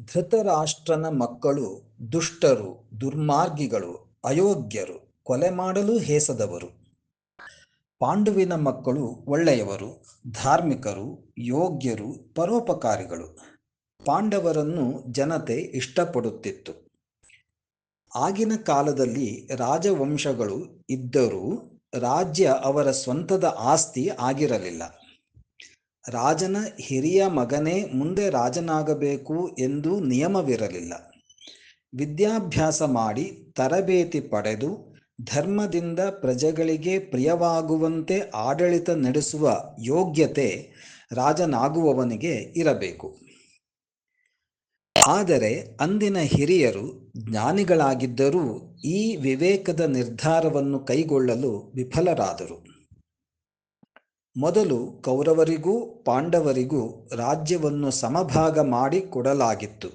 ಧೃತರಾಷ್ಟ್ರನ ಮಕ್ಕಳು ದುಷ್ಟರು, ದುರ್ಮಾರ್ಗಿಗಳು, ಅಯೋಗ್ಯರು, ಕೊಲೆ ಮಾಡಲು ಹೇಸದವರು. ಪಾಂಡುವಿನ ಮಕ್ಕಳು ಒಳ್ಳೆಯವರು, ಧಾರ್ಮಿಕರು, ಯೋಗ್ಯರು, ಪರೋಪಕಾರಿಗಳು. ಪಾಂಡವರನ್ನು ಜನತೆ ಇಷ್ಟಪಡುತ್ತಿತ್ತು. ಆಗಿನ ಕಾಲದಲ್ಲಿ ರಾಜವಂಶಗಳು ಇದ್ದರೂ ರಾಜ್ಯ ಅವರ ಸ್ವಂತದ ಆಸ್ತಿ ಆಗಿರಲಿಲ್ಲ. ರಾಜನ ಹಿರಿಯ ಮಗನೇ ಮುಂದೆ ರಾಜನಾಗಬೇಕು ಎಂದು ನಿಯಮವಿರಲಿಲ್ಲ. ವಿದ್ಯಾಭ್ಯಾಸ ಮಾಡಿ ತರಬೇತಿ ಪಡೆದು ಧರ್ಮದಿಂದ ಪ್ರಜೆಗಳಿಗೆ ಪ್ರಿಯವಾಗುವಂತೆ ಆಡಳಿತ ನಡೆಸುವ ಯೋಗ್ಯತೆ ರಾಜನಾಗುವವನಿಗೆ ಇರಬೇಕು. ಆದರೆ ಅಂದಿನ ಹಿರಿಯರು ಜ್ಞಾನಿಗಳಾಗಿದ್ದರೂ ಈ ವಿವೇಕದ ನಿರ್ಧಾರವನ್ನು ಕೈಗೊಳ್ಳಲು ವಿಫಲರಾದರು. ಮೊದಲು ಕೌರವರಿಗೂ ಪಾಂಡವರಿಗೂ ರಾಜ್ಯವನ್ನು ಸಮಭಾಗ ಮಾಡಿ ಕೊಡಲಾಗಿತ್ತು.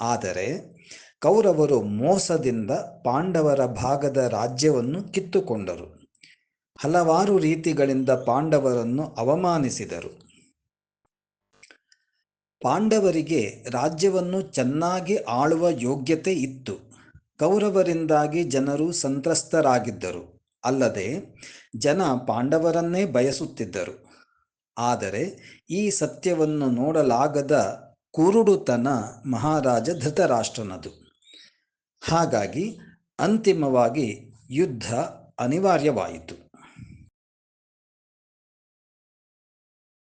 ಆದರೆ ಕೌರವರು ಮೋಸದಿಂದ ಪಾಂಡವರ ಭಾಗದ ರಾಜ್ಯವನ್ನು ಕಿತ್ತುಕೊಂಡರು. ಹಲವಾರು ರೀತಿಗಳಿಂದ ಪಾಂಡವರನ್ನು ಅವಮಾನಿಸಿದರು. ಪಾಂಡವರಿಗೆ ರಾಜ್ಯವನ್ನು ಚೆನ್ನಾಗಿ ಆಳುವ ಯೋಗ್ಯತೆ ಇತ್ತು. ಕೌರವರಿಂದಾಗಿ ಜನರು ಸಂತ್ರಸ್ತರಾಗಿದ್ದರು. ಅಲ್ಲದೆ ಜನ ಪಾಂಡವರನ್ನೇ ಬಯಸುತ್ತಿದ್ದರು. ಆದರೆ ಈ ಸತ್ಯವನ್ನು ನೋಡಲಾಗದ ಕುರುಡುತನ ಮಹಾರಾಜ ಧೃತರಾಷ್ಟ್ರನದು. ಹಾಗಾಗಿ ಅಂತಿಮವಾಗಿ ಯುದ್ಧ ಅನಿವಾರ್ಯವಾಯಿತು.